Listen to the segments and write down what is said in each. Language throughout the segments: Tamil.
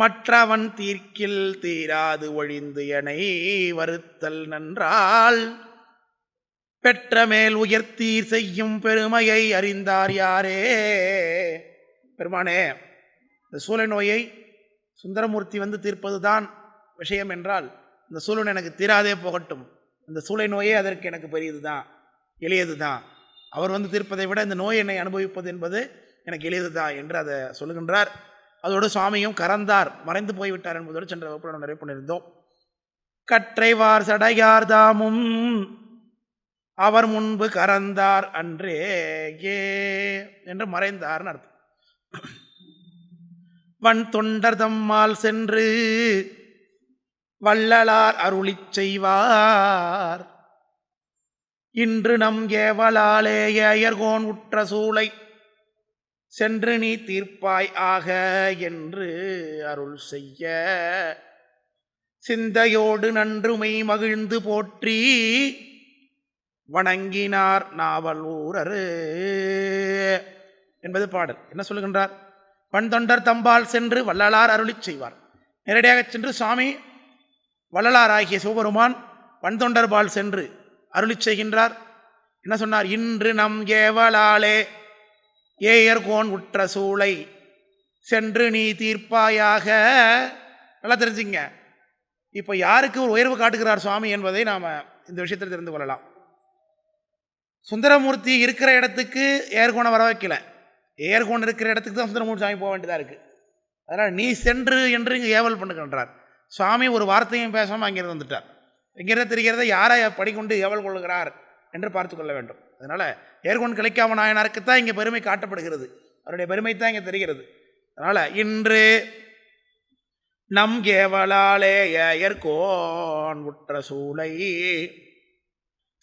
மற்றவன் தீர்க்கில் தீராது ஒழிந்து எனை வருத்தல் நன்றால். பெற்ற மேல் உயர்த்தீர் செய்யும் பெருமையை அறிந்தார் யாரே? பெருமானே இந்த சூழ நோயை சுந்தரமூர்த்தி வந்து தீர்ப்பதுதான் விஷயம் என்றால் இந்த சூழன் எனக்கு தீராதே போகட்டும். இந்த சூளை நோயே அதற்கு எனக்கு பெரியது தான் எளியது தான் அவர் வந்து தீர்ப்பதை விட இந்த நோய் என்னை அனுபவிப்பது என்பது எனக்கு எளியது தான் என்று அதை சொல்லுகின்றார். அதோடு சுவாமியும் கறந்தார். மறைந்து போய்விட்டார் என்பதோடு சென்ற வகுப்பில் நாம் நிறைவு பண்ணியிருந்தோம். கற்றைவார் சடையார் தாமும் அவர் முன்பு கறந்தார் அன்றே ஏ என்று மறைந்தார்னு அர்த்தம். வன் தொண்டர் தம்மால் சென்று வள்ளலார் அருளிச் செய்வார். இன்று நம் ஏவலாலே ஏயர்கோன் உற்ற சூளை சென்று நீ தீர்ப்பாய் ஆக என்று அருள் செய்ய. சிந்தையோடு நன்றுமை மகிழ்ந்து போற்றி வணங்கினார் நாவல் ஊரரு. என்பது பாடல். என்ன சொல்லுகின்றார்? வன் தொண்டர் தம்பால் சென்று வள்ளலார் அருளிச் செய்வார். நேரடியாகச் சென்று சுவாமி வள்ளலார் ஆகிய சிவபெருமான் வன்தொண்டர்பால் சென்று அருளிச் செய்கின்றார். என்ன சொன்னார்? இன்று நம் ஏவலாலே ஏயர்கோன் உற்ற சூளை சென்று நீ தீர்ப்பாயாக. நல்லா தெரிஞ்சுங்க. இப்போ யாருக்கு ஒரு உயர்வு காட்டுகிறார் சுவாமி என்பதை நாம் இந்த விஷயத்தில் தெரிந்து கொள்ளலாம். சுந்தரமூர்த்தி இருக்கிற இடத்துக்கு ஏர்கோனை வர வைக்கல. ஏர்கோன் இருக்கிற இடத்துக்கு தான் சுந்தரமூர்த்தி சாமி போக வேண்டியதாக இருக்குது அதனால் நீ சென்று என்று இங்கே ஏவல் பண்ணுகின்றார். சுவாமி ஒரு வார்த்தையும் பேசாமல் அங்கிருந்து வந்துட்டார். இங்கிருந்து தெரிகிறத யாரை படிக்கொண்டு ஏவல் கொள்கிறார் என்று பார்த்து கொள்ள வேண்டும். அதனால் ஏர்கொண்டு கிளைக்காம நாயனாருக்கு தான் இங்கே பெருமை காட்டப்படுகிறது. அவருடைய பெருமை தான் இங்கே தெரிகிறது. அதனால் இன்று நம் கேவலாலே ஏற்கோன் உற்ற சூளை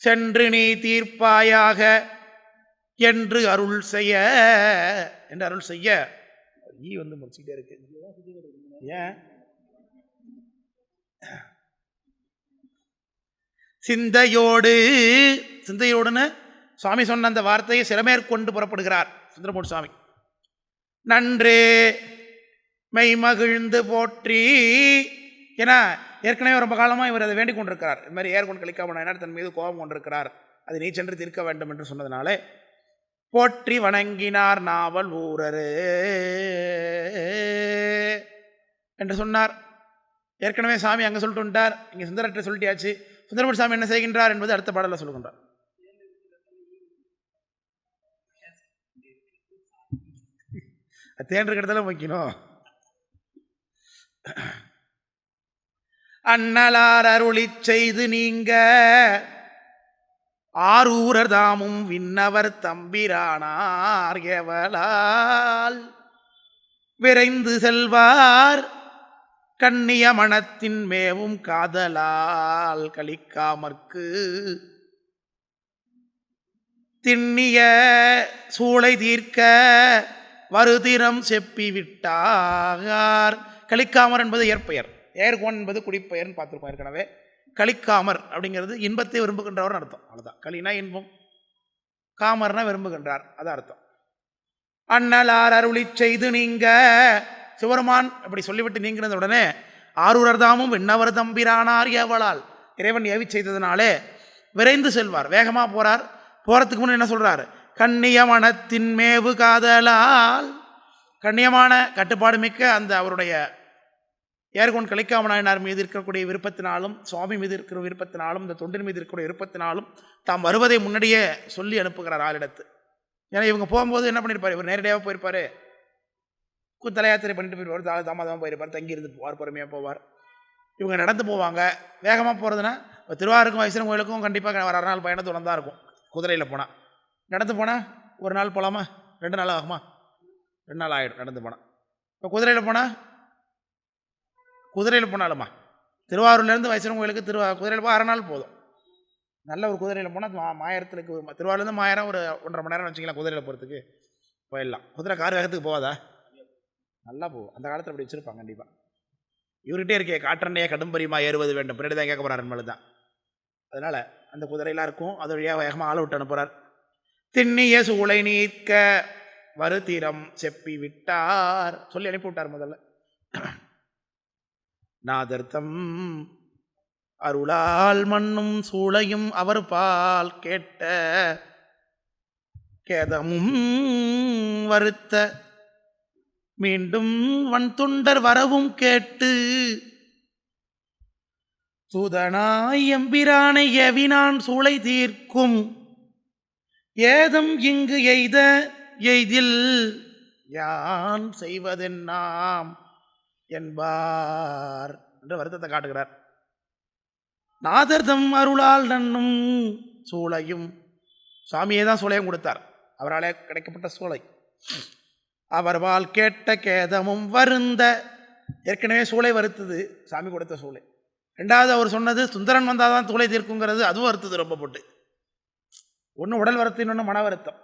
சென்று நீ தீர்ப்பாயாக என்று அருள் செய்ய என்று அருள் செய்ய. ஈ வந்து முடிச்சுக்கிட்டே இருக்கு. ஏன்? சிந்தையோடு சிந்தையோடுன்னு சுவாமி சொன்ன அந்த வார்த்தையை சிறமேற்கொண்டு புறப்படுகிறார் சுந்தரமூர்த்தி சுவாமி. நன்று மெய்மகிழ்ந்து போற்றி. ஏன்னா ஏற்கனவே ரொம்ப காலமாக இவர் அதை வேண்டிக் கொண்டிருக்கிறார். இது மாதிரி ஏற்கொண்டு கழிக்காம நாயனார் தன் மீது கோபம் கொண்டிருக்கிறார்? அது நீ சென்று தீர்க்க வேண்டும் என்று சொன்னதுனாலே போற்றி வணங்கினார் நாவல் ஊரரு என்று சொன்னார். ஏற்கனவே சாமி அங்கே சொல்லிட்டு வந்துட்டார். இங்கே சுந்தரத்தை சொல்லிட்டியாச்சு. சுந்தரமூர் சாமி என்ன செய்கின்றார் என்பது அடுத்த பாடலில் சொல்லுகின்றார் தேன்ற இருக்கிறதால வைக்கணும். அண்ணலார் அருளிச் செய்து நீங்க. ஆரூரர் தாமும் விண்ணவர் தம்பிரானார் எவலால் விரைந்து செல்வார். கண்ணிய மனத்தின் மேவும் காதலால் கழிக்காமற்கு திண்ணிய சூளை தீர்க்க. வருதிரம் செப்பி விட்டார் கலிக்காமர் என்பது ஏற்பெயர். ஏர்கோன் என்பது குடிப்பெயர்னு பார்த்துருக்கோம் ஏற்கனவே. கலிக்காமர் அப்படிங்கிறது இன்பத்தை விரும்புகின்றவர் அர்த்தம். அவ்வளோதான் களினா இன்பம் காமர்னா விரும்புகின்றார். அதான் அர்த்தம். அண்ணலார் அருளி செய்து நீங்க சிவருமான் அப்படி சொல்லிவிட்டு நீங்கினது உடனே ஆரூரர்தாமும் விண்ணவர் தம்பிரானார் எவளால்? இறைவன் ஏவி செய்ததுனாலே விரைந்து செல்வார். வேகமாக போகிறார் போகிறதுக்கு முன்னே என்ன சொல்கிறார் கண்ணிய மனத்தின் மேவு காதலால். கண்ணியமான கட்டுப்பாடு மிக்க அந்த அவருடைய ஏர்கொன் கலிக்காமநாயனார் மீது இருக்கக்கூடிய விருப்பத்தினாலும் சுவாமி மீது இருக்கிற விருப்பத்தினாலும் இந்த தொண்டின் மீது இருக்கக்கூடிய விருப்பத்தினாலும் தாம் வருவதை முன்னாடியே சொல்லி அனுப்புகிறார் ஆளிடத்து. ஏன்னா இவங்க போகும்போது என்ன பண்ணியிருப்பார் இவர் நேரடியாக போயிருப்பார். தலையாத்திரை பண்ணிட்டு போயிருப்பார். தாம தாமதமாக போயிருப்பார். தங்கியிருந்து போவார் பொறுமையாக போவார். இவங்க நடந்து போவாங்க. வேகமாக போகிறதுனா திருவாரூருக்கும் வைசரம் கோயிலுக்கும் கண்டிப்பாக வர நாள் பயணம் தொடர்ந்து தான் இருக்கும். குதிரையில் போனால் நடந்து போனால் ஒரு நாள் போகலாமா ரெண்டு நாள் ஆகுமா? ரெண்டு நாள் ஆகிடும் நடந்து போனால் இப்போ குதிரையில் போனால் குதிரையில் போனாலுமா? திருவாரூர்லேருந்து வைசரம் கோயிலுக்கு திருவா குதிரையில் போக அரை நாள் போதும். நல்ல ஒரு குதிரையில் போனால் மா மாயிரத்துக்கு திருவாரூர்லேருந்து மாயிரம் ஒரு ஒன்றரை மணி நேரம் வச்சுக்கலாம் குதிரையில் போகிறதுக்கு போயிடலாம். குதிரை கார் வேகத்துக்கு போகாதா? நல்லா போகும். அந்த காலத்தில் அப்படி வச்சுருப்பாங்க கண்டிப்பாக இவர்கிட்டே இருக்கே காற்றண்டையாக கடும்பரிமா ஏறுவது வேண்டும். பின்னாடி தான் கேட்க போகிறார் மேலே தான் அதனால் அந்த குதிரையெல்லாம் இருக்கும். அது வழியாக வேகமாக ஆள விட்டு அனுப்புகிறார் திண்ணிய சூளை நீக்க வருத்திரம் செப்பி விட்டார். சொல்லி அனுப்பிவிட்டார் முதல்ல. நாதர்த்தம் அருளால் மண்ணும் சூளையும் அவர் பால் கேட்ட கேதமும் வருத்த மீண்டும் வன் துண்டர் வரவும் கேட்டு தூதனாய் எம்பிரானை எவினான் சூளை தீர்க்கும் ஏதம் இங்கு எய்த எய்தில் யான் செய்வதென்னாம் என்பார் என்று வருத்தத்தை காட்டுகிறார். நாதர்தம் அருளால் நன்னும் சூளையும் சுவாமியே தான் சூளையும் கொடுத்தார். அவராலே கிடைக்கப்பட்ட சூளை. அவர்வால் கேட்ட கேதமும் வருந்த ஏற்கனவே சூளை வருத்துது சாமி கொடுத்த சூளை. ரெண்டாவது அவர் சொன்னது சுந்தரன் வந்தால் தான் தூளை தீர்க்குங்கிறது அதுவும் வருத்துது ரொம்ப போட்டு. ஒன்று உடல் வருத்தம் இன்னொன்று மன வருத்தம்.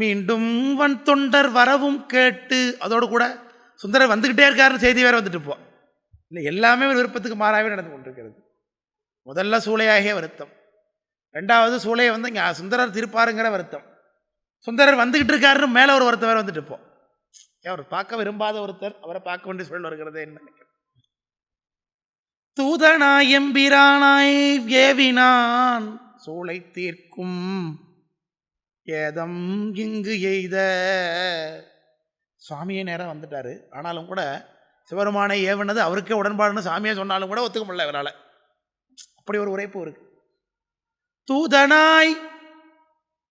மீண்டும் வன் தொண்டர் வரவும் கேட்டு அதோடு கூட சுந்தரர் வந்துக்கிட்டே இருக்காருன்னு செய்தி வேறு வந்துட்டு போ இல்லை எல்லாமே ஒரு விருப்பத்துக்கு மாறாகவே நடந்து கொண்டிருக்கிறது. முதல்ல சூளையாகிய வருத்தம். ரெண்டாவது சூளையை வந்து இங்கே சுந்தரர் திருப்பாருங்கிற வருத்தம். சுந்தரர் வந்துக்கிட்டு இருக்காருன்னு மேலே ஒரு வருத்தம் வேறு வந்துட்டு போ அவர் பார்க்க விரும்பாத ஒருத்தர் அவரை பார்க்க வேண்டிய சூழல் வருகிறதே நினைக்கிறேன் தூதனாய் எம்பிரானாய் ஏவினான். சூளை தீர்க்கும் ஏதம் இங்கு எய்த. சுவாமியே நேரம் வந்துட்டார். ஆனாலும் கூட சிவருமானை ஏவனது அவருக்கே உடன்பாடுன்னு சாமியை சொன்னாலும் கூட ஒத்துக்க முடியல இவரால். அப்படி ஒரு உரைப்பு இருக்கு. தூதனாய்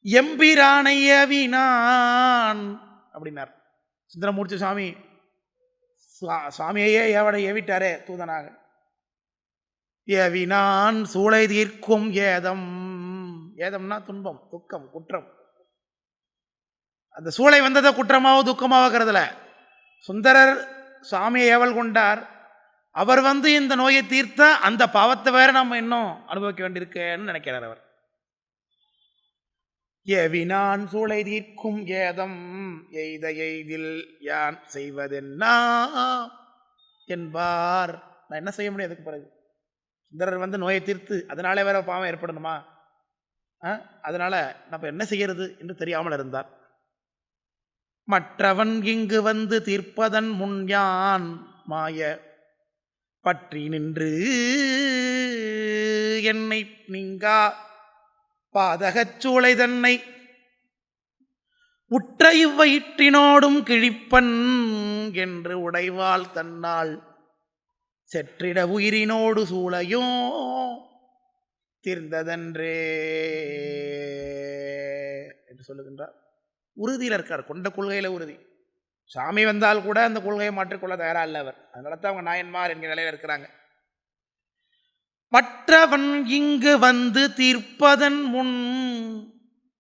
எம்பிரானை ஏவினான் அப்படின்னார். சுந்தரமூர்த்தி சுவாமி சுவாமியையே ஏவனை ஏவிட்டாரே தூதனாக. ஏவினான் சூளை தீர்க்கும் ஏதம் ஏதம்னா துன்பம் துக்கம் குற்றம். அந்த சூளை வந்ததை குற்றமாவோ துக்கமாவோ கருதல. சுந்தரர் சுவாமியை ஏவல் கொண்டார். அவர் வந்து இந்த நோயை தீர்த்தா அந்த பாவத்தை வேற நம்ம இன்னும் அனுபவிக்க வேண்டியிருக்கேன்னு நினைக்கிறார் அவர். ஏவினான் சூளை தீர்க்கும் ஏதம் எய்த எய்தில் யான் செய்வதென்னா என்பார். நான் என்ன செய்ய முடியும் அதுக்கு பிறகு? சுந்தரர் வந்து நோயை தீர்த்து அதனாலே வேற பாவம் ஏற்படணுமா? அதனால் நம்ம என்ன செய்கிறது என்று தெரியாமல் இருந்தார். மற்றவன் இங்கு வந்து தீர்ப்பதன் முன் யான் மாய பற்றி நின்று என்னை நீங்கா பாதகச் சூளை தன்னை உற்ற இவ்வயிற்றினோடும் கிழிப்பன் என்று உடைவாள் தன்னால். செற்றிட உயிரினோடு சூளையோ தீர்ந்ததன்றே. என்று சொல்லுகின்றார். உறுதியில் இருக்கார். கொண்ட கொள்கையில் உறுதி. சாமி வந்தால் கூட அந்த கொள்கையை மாற்றிக்கொள்ள தயாராக இல்லை அவர். அதனால தான் அவங்க நாயன்மார் என்கிற நிலையில் இருக்கிறாங்க. மற்றவன் இங்கு வந்து தீர்ப்பதன் முன்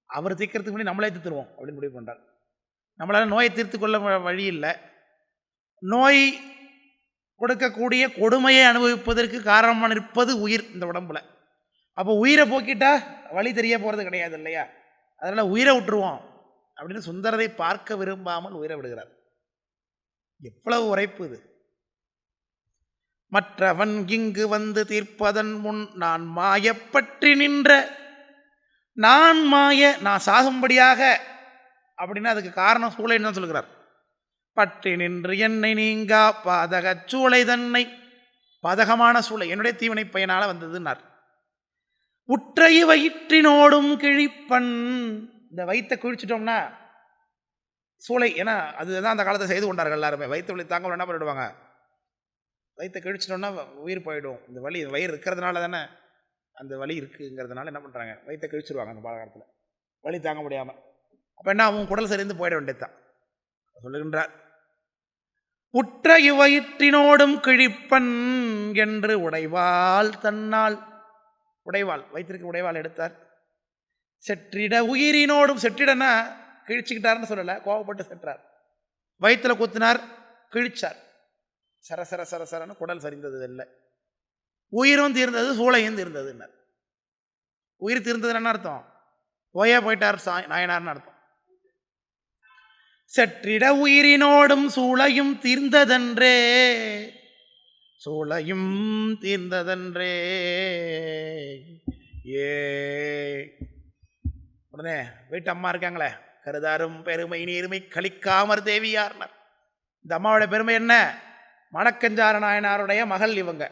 அவர் தீர்க்கறதுக்கு முன்னாடி நம்மளே தீர்த்துருவோம் அப்படின்னு முடிவு பண்ணுறார் நம்மளால் நோயை தீர்த்து கொள்ள வழி இல்லை. நோய் கொடுக்கக்கூடிய கொடுமையை அனுபவிப்பதற்கு காரணமாக நிற்பது உயிர் இந்த உடம்புல. அப்போ உயிரை போக்கிட்டா வழி தெரிய போகிறது கிடையாது இல்லையா? அதனால் உயிரை விட்டுருவோம். அப்படின்னு சுந்தரரை பார்க்க விரும்பாமல் உயிரை விடுகிறார். எவ்வளவு உரைப்பு இது. மற்றவன் இங்கு வந்து தீர்ப்பதன் முன் நான் மாயப்பற்றி நின்ற நான் மாய நான் சாகும்படியாக அப்படின்னா அதுக்கு காரணம் சூளைன்னு தான் சொல்கிறார் பற்றி நின்று என்னை நீங்கா பாதக சூளை தன்னை பாதகமான சூளை என்னுடைய தீவினை பயனால் வந்ததுன்னார். உற்றை வயிற்றினோடும் கிழிப்பன். இந்த வயிற்றை கிழிச்சிட்டோம்னா சூளை ஏன்னா அதுதான் அந்த காலத்தை செய்து கொண்டார்கள் எல்லாருமே. வயிற்று வலி தாங்க என்ன பண்ணிடுவாங்க? வயிற்றை கிழிச்சிட்டோம்னா உயிர் போயிடும். இந்த வலி வயிறு இருக்கிறதுனால தானே அந்த வலி இருக்குங்கிறதுனால என்ன பண்ணுறாங்க வயிற்றை கிழிச்சிருவாங்க அந்த பாலகாலத்தில். வலி தாங்க முடியாமல் அப்போ என்ன அவன் குடல் சரிந்து போயிட வேண்டியதுதான். சொல்லுகின்றார் உற்ற இவயிற்றினோடும் கிழிப்பன் என்று உடைவால் தன்னால். உடைவாள் வயிற்றுக்கு உடைவாள் எடுத்தார். செற்றிட உயிரினோடும் செற்றிடனா கிழிச்சுக்கிட்டார்னு சொல்லலை கோவப்பட்டு சென்றார். வயிற்றுல குத்தினார் கிழிச்சார். சர சர சர சரன்னு குடல் சரிந்தது இல்லை உயிரும் தீர்ந்தது சூளையும் தீர்ந்ததுன்னார் உயிர் தீர்ந்தது என்ன அர்த்தம்? ஒயா போயிட்டார் சா நாயனார்னு அர்த்தம். செற்றிட உயிரினோடும் சூளையும் தீர்ந்ததன்றே சூளையும் தீர்ந்ததன்றே. ஏ. உடனே வீட்டு அம்மா இருக்காங்களே. கருதாரும் பெருமை நீருமை கழிக்காமற் தேவியார்னர். இந்த அம்மாவோட பெருமை என்ன? மணக்கஞ்சார நாயனாருடைய மகள் இவங்க.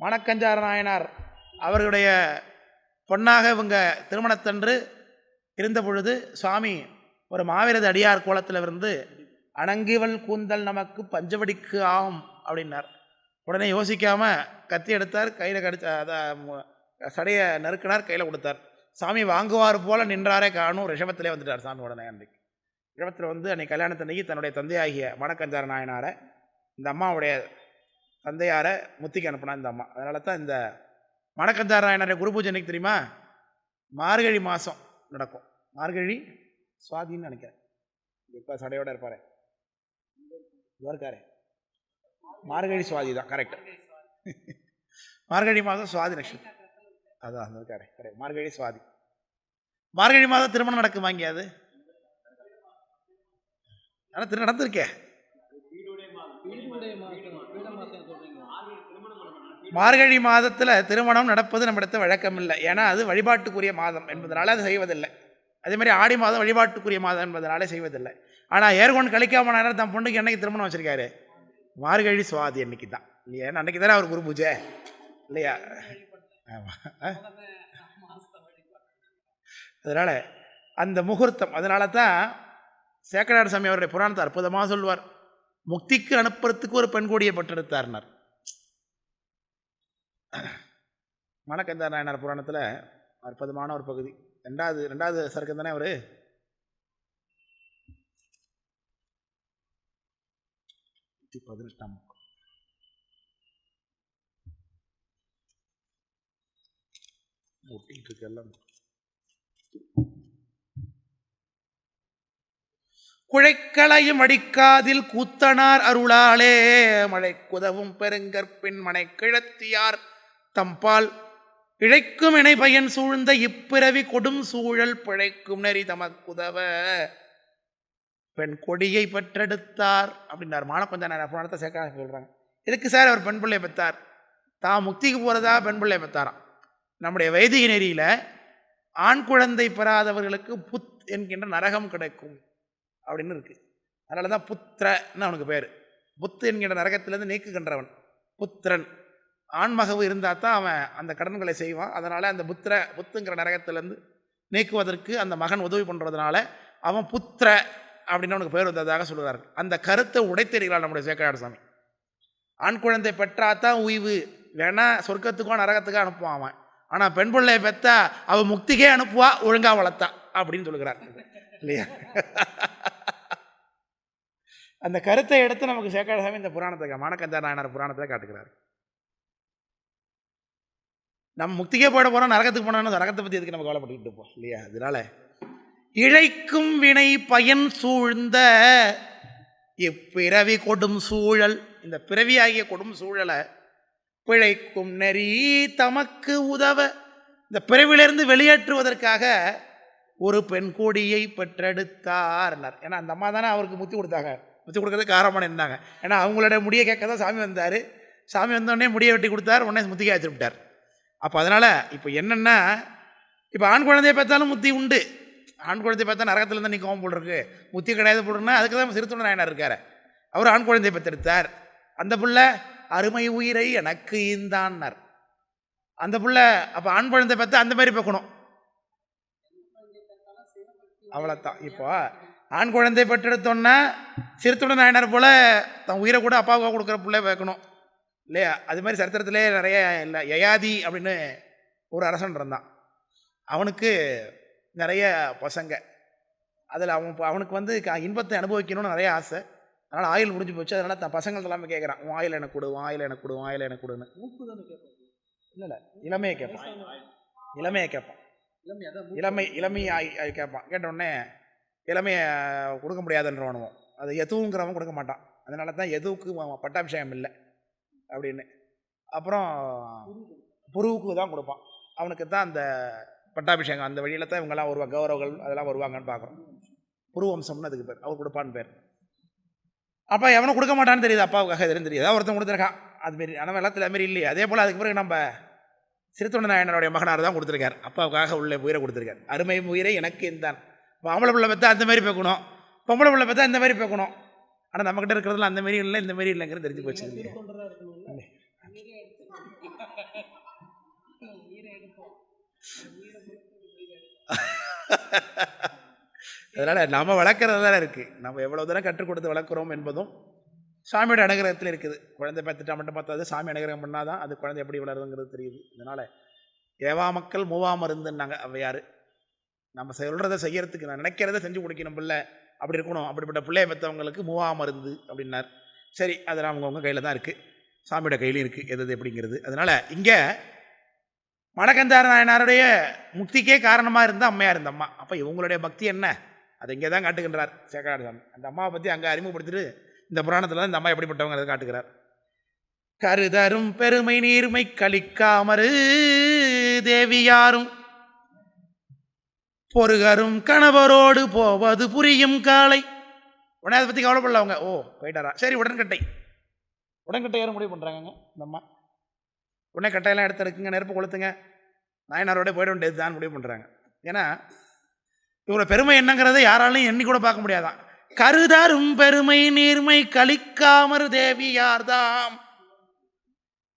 மணக்கஞ்சார நாயனார் அவர்களுடைய பொன்னாக இவங்க திருமணத்தன்று இருந்த பொழுது சுவாமி ஒரு மாவீரது அடியார் கோலத்தில் இருந்து அணங்கிவள் கூந்தல் நமக்கு பஞ்சவடிக்கு ஆகும் அப்படின்னார். உடனே யோசிக்காமல் கத்தி எடுத்தார் கையில் கடிச்ச அதை சடையை நறுக்கினார் கையில் கொடுத்தார். சாமி வாங்குவார் போல் நின்றாரே காணும் ரிஷபத்திலே வந்துட்டார் சாமி உடனே அன்றைக்கு. ரிஷபத்தில் வந்து அன்னைக்கு கல்யாணத்தன்னைக்கு தன்னுடைய தந்தையாகிய மணக்கஞ்சார நாயனாரை இந்த அம்மாவுடைய தந்தையாரை முத்திக்கு அனுப்பினா இந்த அம்மா. அதனால தான் இந்த மணக்கஞ்சார நாயனாரை குரு பூஜை அன்னைக்கு தெரியுமா? மார்கழி மாதம் நடக்கும். மார்கழி சுவாதின்னு நினைக்கிறேன். இப்போ சடையோடு இருப்பார். இதோ இருக்காரு மார்கழி சுவாதி தான் கரெக்ட் மார்கழி மாதம் சுவாதி நட்சத்திரம். அதான் அந்த இருக்காரு கரெக்ட் மார்கழி சுவாதி. மார்கழி மாதம் திருமணம் நடக்குமா இங்கே அது ஆனால் திரு நடந்திருக்கே. மார்கழி மாதத்தில் திருமணம் நடப்பது நம்மிடத்த வழக்கம் இல்லை ஏன்னா அது வழிபாட்டுக்குரிய மாதம் என்பதனால அது செய்வதில்லை. அதே மாதிரி ஆடி மாதம் வழிபாட்டுக்குரிய மாதம் என்பதனாலே செய்வதில்லை. ஆனால் ஏர்கொண்டு கழிக்காம நேரம் தன் பொண்ணுக்கு என்னைக்கு திருமணம் வச்சுருக்காரு? மார்கழி சுவாதி அன்னைக்கு தான். இல்லையா? அன்னைக்கு தானே அவர் குரு பூஜை. இல்லையா? ஆமாம் அதனால் அந்த முகூர்த்தம் அதனால தான் சேக்கரார் சாமி அவருடைய புராணத்தை அற்புதமாக சொல்வார் முக்திக்கு அனுப்புறதுக்கு ஒரு பெண் கொடியை பட்டெடுத்தார்னார். மணக்கந்தார் நாயனார் புராணத்தில் அற்புதமான ஒரு பகுதி. ரெண்டாவது ரெண்டாவது சர்க்கம் தானே அவர்? பதினெட்டாம் பக்கம். ஒட்டிக்கிட்டு இருக்கு எல்லாம் குழைக்களையும் அடிக்காதில் கூத்தனார் அருளாலே மழை குதவும் பெருங்கற்பின் மனை கிழத்தியார் தம்பால் இழைக்கும் இணை பயன் சூழ்ந்த இப்பிறவி கொடும் சூழல் பிழைக்கும் நெறி தமக்குதவ பெண் கொடியை பெற்றெடுத்தார் அப்படின்னார். மானக்கொஞ்ச நேரம் புராணத்தை சேர்க்க சொல்கிறாங்க எதுக்கு சார் அவர் பெண் பிள்ளையை பெற்றார் தான் முக்திக்கு போகிறதா பெண் பிள்ளையை பெற்றாராம் நம்முடைய வைதிக நெறியில் ஆண் குழந்தை பெறாதவர்களுக்கு புத் என்கின்ற நரகம் கிடைக்கும் அப்படின்னு இருக்குது அதனால தான் புத்திரன்னு அவனுக்கு பேர். புத்து என்கின்ற நரகத்திலேருந்து நீக்குகின்றவன். புத்திரன். ஆண்மகவு இருந்தால் தான் அவன் அந்த கடன்களை செய்வான். அதனால் அந்த புத்திர புத்துங்கிற நரகத்திலேருந்து நீக்குவதற்கு அந்த மகன் உதவி பண்ணுறதுனால அவன் புத்திர அப்படின்னு அவனுக்கு பேர் வந்ததாக சொல்கிறார்கள் அந்த கருத்தை உடைத்தெறிகிறார் நம்முடைய சேக்கராடு சாமி ஆண் குழந்தை பெற்றாதான் உய்வு. வேணா சொர்க்கத்துக்கோ நரகத்துக்கோ அனுப்புவான் அவன். ஆனால் பெண் பிள்ளையை பெற்றா அவள் முக்திக்கே அனுப்புவா ஒழுங்கா வளர்த்தா அப்படின்னு சொல்லுகிறார் இல்லையா? அந்த கருத்தை எடுத்து நமக்கு சேக்கராடசாமி இந்த புராணத்தை மானக்கந்தா நாயனார் புராணத்தை காட்டுகிறார். நம்ம முக்திக்கே போயிட போகிறோம் நரகத்துக்கு போனோம்னா நரகத்தை பற்றி எதுக்கு நம்ம கவலைப்பட்டுக்கிட்டு இருப்போம்? இல்லையா? அதனால இழைக்கும் வினை பயன் சூழ்ந்த இப்பிறவி கொடும் சூழல். இந்த பிறவியாகிய கொடும் சூழலை பிழைக்கும் நெறி தமக்கு உதவ. இந்த பிறவிலிருந்து வெளியேற்றுவதற்காக ஒரு பெண் கொடியை பெற்றெடுத்தார்னார். ஏன்னா அந்த அம்மா தானே அவருக்கு முத்தி கொடுத்தாங்க. முத்தி கொடுக்கறதுக்கு காரணமான இருந்தாங்க. ஏன்னா அவங்களோட முடியை கேட்க தான் சாமி வந்தார். சாமி வந்தோடனே முடியை வெட்டி கொடுத்தார். உடனே முத்திக்கா வச்சுருப்பிட்டார் அப்போ அதனால் இப்போ என்னென்னா இப்போ ஆண் குழந்தைய பார்த்தாலும் முத்தி உண்டு. ஆண் குழந்தை பார்த்தா நரகத்துலேருந்து நீ கோவம் போடுறக்கு முத்தி கிடையாது போடுறனா அதுக்கு தான் சிறுத்துண நாயனார் இருக்கார். அவர் ஆண் குழந்தையை பெற்றெடுத்தார். அந்த புள்ள அருமை உயிரை எனக்கு ஈந்தான்னார். அந்த புள்ள அப்போ ஆண் குழந்தை பார்த்தா அந்த மாதிரி பார்க்கணும். அவ்வளோத்தான் இப்போ ஆண் குழந்தை பெற்றெடுத்தோன்னா சிறுத்துண நாயனார் போல் தன் உயிரை கூட அப்பாவுக்காக கொடுக்குற பிள்ளை வைக்கணும் இல்லையா? அது மாதிரி சரித்திரத்திலே நிறைய இல்லை யயாதி அப்படின்னு ஒரு அரசன் இருந்தான். அவனுக்கு நிறைய பசங்க. அதில் அவன் இப்போ அவனுக்கு வந்து இன்பத்தை அனுபவிக்கணும்னு நிறைய ஆசை. அதனால் ஆயில் முடிஞ்சு போச்சு. அதனால் தன் பசங்கள் எல்லாமே கேட்குறான். உன் ஆயில் எனக்கு கொடு உன் ஆயில் எனக்கு கொடு உன் ஆயில் எனக்கு கொடுன்னு. இல்லை இல்லை. இளமையை கேட்பான். இளமையை கேட்பான். இளமை இளமை ஆய் ஆய் கேட்பான். கேட்ட உடனே இளமையை கொடுக்க முடியாதுன்றவனும் அது எதுவுங்கிறவன் கொடுக்க மாட்டான். அதனால தான் எதுவுக்கு பட்டாபிஷேகம் இல்லை அப்படின்னு. அப்புறம் புருவுக்கு தான் கொடுப்பான். அவனுக்கு தான் அந்த பட்டாபிஷேகம். அந்த வழியில் தான் இவங்கெல்லாம் வருவாங்க கௌரவர்கள் அதெல்லாம் வருவாங்கன்னு பார்க்குறோம். புருவம்சம்னு அதுக்கு பேர். அவர் கொடுப்பான்னு பேர். அப்போ எவனும் கொடுக்க மாட்டான்னு தெரியுது? அப்பாவுக்காக எதுவும் தெரியுது. ஒருத்தன் கொடுத்துருக்கான் அதுமாரி ஆனால் எல்லாத்துல அதுமாரி இல்லையே. அதே போல் அதுக்கு பிறகு நம்ம சிறுத்தொண்ட நாயனருடைய மகனார் தான் கொடுத்துருக்கார். அப்பாவுக்காக உள்ள உயிரை கொடுத்துருக்கார். அருமை உயிரை எனக்கு இந்தான். இப்போ ஆம்பளை பிள்ளை பார்த்தா அந்த மாதிரி பேக்கணும். பொம்பளை பிள்ளை பார்த்தா இந்த மாதிரி பேக்கணும். ஆனால் நம்மக்கிட்ட இருக்கிறதுல அந்த மாரி இல்லை இந்த மாரி இல்லைங்கிறது தெரிஞ்சு போச்சு. இல்லையா? அதனால் நம்ம வளர்க்குறது தானே இருக்குது நம்ம எவ்வளோ தூரம் கற்றுக் கொடுத்து வளர்க்குறோம் என்பதும் சாமியோட அனுகிரகத்தில் இருக்குது. குழந்தை பார்த்துட்டா மட்டும் பார்த்தாது சாமி அனுகிரகம் பண்ணால் தான் அது குழந்தை எப்படி வளருதுங்கிறது தெரியுது. அதனால் ஏவா மக்கள் மூவா மருந்துன்னாங்க அவ்வையார் நம்ம சொல்கிறத செய்யறதுக்கு நான் நினைக்கிறத செஞ்சு கொடுக்கணும் பிள்ளை. அப்படி இருக்கணும். அப்படிப்பட்ட பிள்ளைய பெற்றவங்களுக்கு மூவா மருந்து அப்படின்னார். சரி அதெல்லாம் அவங்கவுங்க கையில் தான் இருக்குது சாமியோட கையிலையும் இருக்குது எது எப்படிங்கிறது. அதனால் இங்கே மணக்கந்தார நாயனாருடைய முக்திக்கே காரணமாக இருந்த அம்மையார் இந்த அம்மா. அப்போ இவங்களுடைய பக்தி என்ன? அதை இங்கே தான் காட்டுகின்றார் சேகராடு சாமி அந்த அம்மாவை பற்றி அங்கே அறிமுகப்படுத்திட்டு இந்த புராணத்தில் இந்த அம்மா எப்படிப்பட்டவங்க அதை காட்டுகிறார். கருதரும் பெருமை நீர்மை கழிக்காமரு தேவியாரும் பொறுகரும் கணவரோடு போவது புரியும் காலை. உடனே அதை பற்றி கவலைப்படல அவங்க. ஓ போயிட்டாரா? சரி உடன்கட்டை. உடன்கட்டை யாரும் முடிவு பண்ணுறாங்கங்க இந்த அம்மா. உடனே கட்டையெல்லாம் எடுத்து இருக்குங்க நெருப்பு கொளுத்துங்க. நாயனாரோட போயிட வேண்டியது தான் முடிவு பண்ணுறாங்க ஏன்னா இவரோட பெருமை என்னங்கிறத யாராலையும் எண்ணி கூட பார்க்க முடியாதான். கருதரும் பெருமை நீர்மை கழிக்காமரு தேவியார் தான்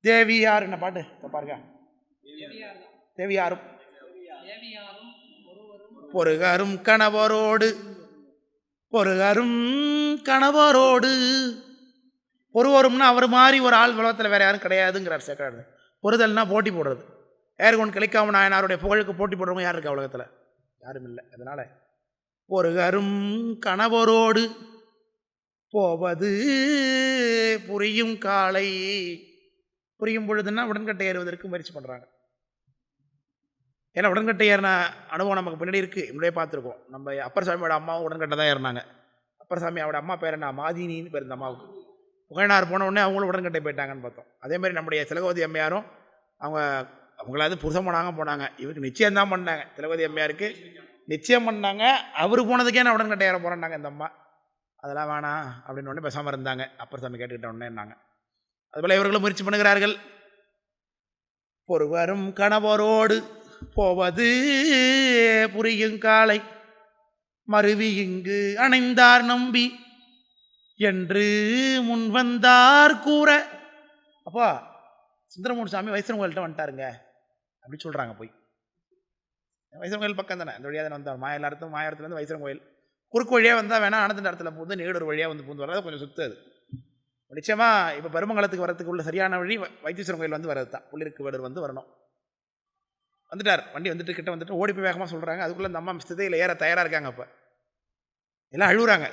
தேவியார் என்ன பாட்டு? பாருங்க. தேவியாரும் பொறுகரும் கணவரோடு. பொறுகரும் கணவரோடு. ஒருவரும்னா அவர் மாதிரி ஒரு ஆள் உலகத்தில் வேறு யாரும் கிடையாதுங்கிறார் சேக்கராடு பொறுதல்னால் போட்டி போடுறது. ஏர்கொண்டு கிளிக்காம நாயனாருடைய புகழுக்கு போட்டி போடுறவங்க யார் இருக்கா உலகத்தில்? யாரும் இல்லை. அதனால் ஒரு கரும் கணவரோடு போவது புரியும் காலை. புரியும் பொழுதுன்னா உடன்கட்டை ஏறுவதற்கு முயற்சி பண்ணுறாங்க ஏன்னா உடன்கட்டை ஏறின அனுபவம் நமக்கு பின்னாடி இருக்குது முன்னாடியே பார்த்துருக்கோம். நம்ம அப்பர் சாமியோட அம்மாவும் உடன்கட்டை தான் ஏறினாங்க. அப்பர் சாமி அவட அம்மா பேர் என்ன? மாதினின்னு பேர் இந்த அம்மாவுக்கு. புகழனார் போன உடனே அவங்களும் உடன்கட்டை போயிட்டாங்கன்னு பார்த்தோம். அதே மாதிரி நம்முடைய திலகவதி அம்மையாரும் அவங்க அவங்களாவது புருஷம் போனாங்க. போனாங்க இவருக்கு நிச்சயம் தான் பண்ணாங்க. திலகவதி அம்மையாருக்கு நிச்சயம் பண்ணாங்க. அவர் போனதுக்கே நான் உடன்கட்டை ஏற போகிறேன்னாங்க இந்த அம்மா. அதெல்லாம் வேணாம் அப்படின்னு உடனே பேசாமல் இருந்தாங்க. அப்புறம் சாமி கேட்டுக்கிட்ட உடனே என்னாங்க அதுபோல் இவர்களும் முயற்சி பண்ணுகிறார்கள். ஒருவரும் கணவரோடு போவது புரியும் காலை மருவி இங்கு அணைந்தார் நம்பி என்று முன்வந்தார் கூற. அப்பா சுந்தரமூர்த்தி சாமி வைசன் கோயில்கிட்ட வந்துட்டாருங்க. அப்படி சொல்கிறாங்க போய். வைசன் கோயில் பக்கம் தானே? இந்த வழியாக தானே வந்தார் மாயலாரத்தும் மாயாரத்துலேருந்து வைசன் கோயில் குறுக்கு வழியாக வந்தால் வேணால் ஆனந்த இடத்துல பூந்து நீடூர் வழியாக வந்து பூந்து வர்றது கொஞ்சம் சுத்தாது நிச்சயமாக இப்போ பெருமங்கலத்துக்கு வரத்துக்கு உள்ள சரியான வழி வைத்தீஸ்வரன் கோயில் வந்து வர்றது தான். புள்ளிருக்கு வேடர் வந்து வரணும். வந்துட்டார். வண்டி வந்துட்டு கிட்ட வந்துட்டு ஓடி போய் வேகமாக சொல்கிறாங்க அதுக்குள்ளே இந்த அம்மா சிதையில் ஏற தயாராக இருக்காங்க அப்போ. எல்லாம் அழுகுறாங்க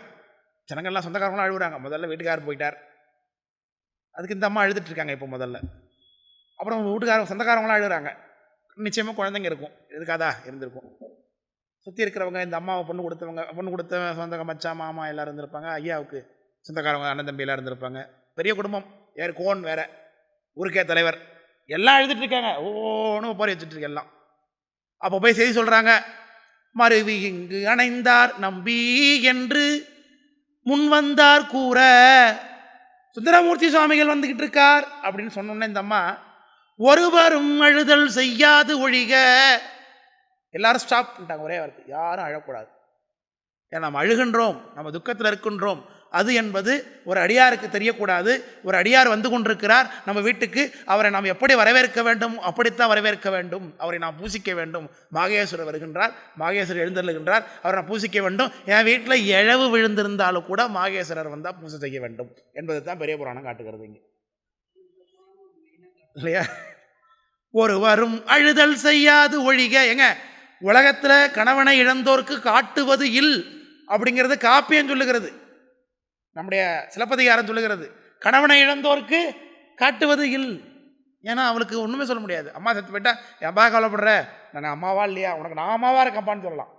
ஜனங்கள்லாம் சொந்தக்காரங்களாம் அழுகுறாங்க முதல்ல வீட்டுக்காரர் போயிட்டார். அதுக்கு இந்த அம்மா அழுதுட்டு இருக்காங்க இப்போ முதல்ல. அப்புறம் வீட்டுக்காரங்க சொந்தக்காரங்களாம் அழுகுறாங்க. நிச்சயமாக குழந்தைங்க இருக்கும். இருக்காதா இருந்திருக்கும். சுற்றி இருக்கிறவங்க இந்த அம்மாவை பொண்ணு கொடுத்தவங்க பொண்ணு கொடுத்த சொந்த மச்சான் மாமா எல்லோரும் இருந்திருப்பாங்க. ஐயாவுக்கு சொந்தக்காரவங்க அண்ணன் தம்பி எல்லாம் இருந்திருப்பாங்க. பெரிய குடும்பம். யார்? கோன் வேற. ஊருக்கே தலைவர். எல்லாம் எழுதிட்டுருக்காங்க ஓன்னு போய் வச்சுட்டு எல்லாம். அப்போ போய் செய்தி சொல்கிறாங்க மருவி இங்கு அணைந்தார் நம்பி என்று முன் வந்தார் கூற சுந்தரமூர்த்தி சுவாமிகள் வந்துக்கிட்டு இருக்கார் அப்படின்னு சொன்னோன்னே இந்த அம்மா ஒருவரும் அழுதல் செய்யாது ஒழிக. எல்லாரும் ஸ்டாப் பண்ணிட்டாங்க ஒரே வார்த்தை யாரும் அழக்கூடாது. ஏன்னா நம்ம அழுகின்றோம் நம்ம துக்கத்தில் இருக்கின்றோம் அது என்பது ஒரு அடியாருக்கு தெரியக்கூடாது. ஒரு அடியார் வந்து கொண்டிருக்கிறார். நம்ம வீட்டுக்கு அவரை நாம் எப்படி வரவேற்க வேண்டும்? அப்படித்தான் வரவேற்க வேண்டும். அவரை நாம் பூசிக்க வேண்டும். மாகேஸ்வரர் வருகின்றார். மாகேஸ்வரர் எழுந்தருகின்றார் அவரை நான் பூசிக்க வேண்டும். என் வீட்டில் இழவு விழுந்திருந்தாலும் கூட மாகேஸ்வரர் வந்தால் பூசை செய்ய வேண்டும். என்பது தான் பெரிய புராணம் காட்டுகிறது இங்கே. இல்லையா? ஒருவரும் அழுதல் செய்யாது ஒழிக. எங்க உலகத்தில் கணவனை இழந்தோர்க்கு காட்டுவது இல் அப்படிங்கிறது காப்பியம் சொல்லுகிறது. நம்முடைய சிலப்பதிகாரம் சொல்லுகிறது கணவனை இழந்தோருக்கு காட்டுவது இல். ஏன்னா அவளுக்கு ஒன்றுமே சொல்ல முடியாது. அம்மா செத்து போயிட்டா என் கவலைப்படுற நான் அம்மாவா இல்லையா? உனக்கு நான் அம்மாவா இருக்கப்பான்னு சொல்லலாம்.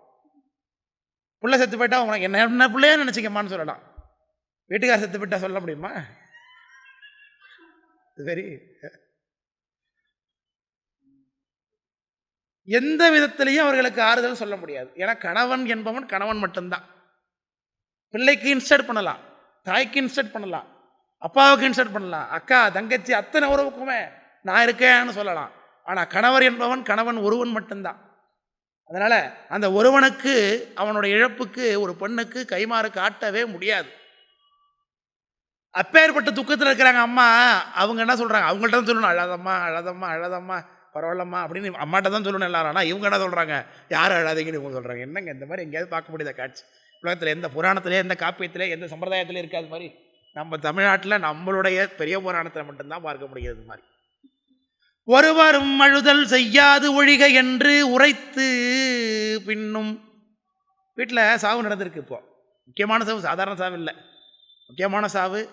பிள்ளை செத்து போயிட்டா உனக்கு என்ன என்ன பிள்ளையா நினச்சிக்கம்மான்னு சொல்லலாம். வீட்டுக்கார செத்து போயிட்டா சொல்ல முடியுமா? வெரி எந்த விதத்திலையும் அவர்களுக்கு ஆறுதல் சொல்ல முடியாது. ஏன்னா கணவன் என்பவன் கணவன் மட்டும்தான். பிள்ளைக்கு இன்ஸ்டர்ட் பண்ணலாம். தாய்க்கு இன்சல்ட் பண்ணலாம். அப்பாவுக்கு இன்சல்ட் பண்ணலாம். அக்கா தங்கச்சி அத்தனை உறவுக்குமே நான் இருக்கேன்னு சொல்லலாம். ஆனால் கணவர் என்பவன் கணவன் ஒருவன் மட்டும்தான். அதனால் அந்த ஒருவனுக்கு அவனுடைய இழப்புக்கு ஒரு பெண்ணுக்கு கைமாறு காட்டவே முடியாது. அப்பேற்பட்ட துக்கத்தில் இருக்கிறாங்க அம்மா. அவங்க என்ன சொல்கிறாங்க அவங்கள்ட்ட தான் சொல்லணும். அழாதம்மா அழாதம்மா அழாதம்மா பரவாயில்லம்மா அப்படின்னு அம்மாட்ட தான் சொல்லணும் எல்லாரும். ஆனால் இவங்க என்ன சொல்கிறாங்க யாரும் அழாதீங்கன்னு இவங்க சொல்கிறாங்க என்னங்க இந்த மாதிரி எங்கேயாவது பார்க்க முடியாத காட்சி. உலகத்தில் எந்த புராணத்திலே எந்த காப்பியத்திலே எந்த சம்பிரதாயத்திலே இருக்காது மாதிரி நம்ம தமிழ்நாட்டில் நம்மளுடைய பெரிய புராணத்தில் மட்டும்தான் பார்க்க முடியாது மாதிரி. ஒருவரும் அழுதல் செய்யாது ஒழிக என்று உரைத்து பின்னும். வீட்டில் சாவு நடந்திருக்கு இப்போ. முக்கியமான சாவு சாதாரண சாவு இல்லை. முக்கியமான சாவு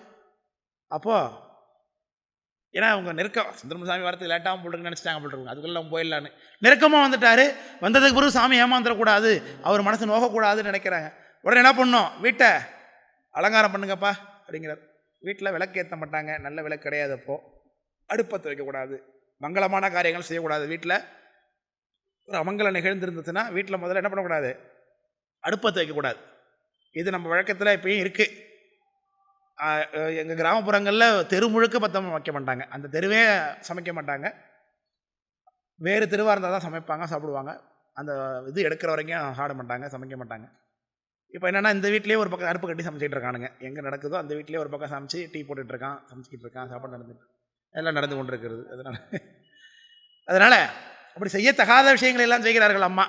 அப்போது ஏன்னா அவங்க நெருக்கம் சுந்தரமசாமி வரத்துக்கு லேட்டாகவும் போட்டுருக்குன்னு நினச்சிட்டாங்க போட்டுருங்க அதுக்கெல்லாம் அவங்க போயிடலான்னு. நெருக்கமாக வந்துட்டார். வந்ததுக்கு பிறகு சாமி ஏமாந்துடக்கூடாது. அவர் மனசு நோகக்கூடாதுன்னு நினைக்கிறாங்க. உடனே என்ன பண்ணோம்? வீட்டை அலங்காரம் பண்ணுங்கப்பா அப்படிங்கிறார். வீட்டில் விளக்கு ஏற்ற மாட்டாங்க. நல்ல விளக்கு கிடையாது அப்போது அடுப்பத்தை வைக்கக்கூடாது. மங்களமான காரியங்கள் செய்யக்கூடாது. வீட்டில் ஒரு அமங்கலம் நிகழ்ந்திருந்துச்சுன்னா வீட்டில் முதல்ல என்ன பண்ணக்கூடாது? அடுப்பத்தை வைக்கக்கூடாது. இது நம்ம வழக்கத்தில் இப்பயும் இருக்குது எங்கள் கிராமப்புறங்களில் தெரு முழுக்க பத்தம் வைக்க மாட்டாங்க. அந்த தெருவே சமைக்க மாட்டாங்க. வேறு தெருவாக இருந்தால் தான் சமைப்பாங்க சாப்பிடுவாங்க. அந்த இது எடுக்கிற வரைக்கும் சாட மாட்டாங்க சமைக்க மாட்டாங்க. இப்போ என்னென்னா இந்த வீட்லேயே ஒரு பக்கம் அடுப்பு கட்டி சமைச்சிட்டு இருக்கானுங்க. எங்கே நடக்குதோ அந்த வீட்லேயே ஒரு பக்கம் சமைச்சு டீ போட்டுட்ருக்கான் சமைச்சிக்கிட்டு இருக்கான் சாப்பாடு நடந்துட்டு எல்லாம் நடந்து கொண்டு இருக்கிறது அதனால் அதனால் அப்படி செய்யத்தகாத விஷயங்களை எல்லாம் செய்கிறார்கள் அம்மா.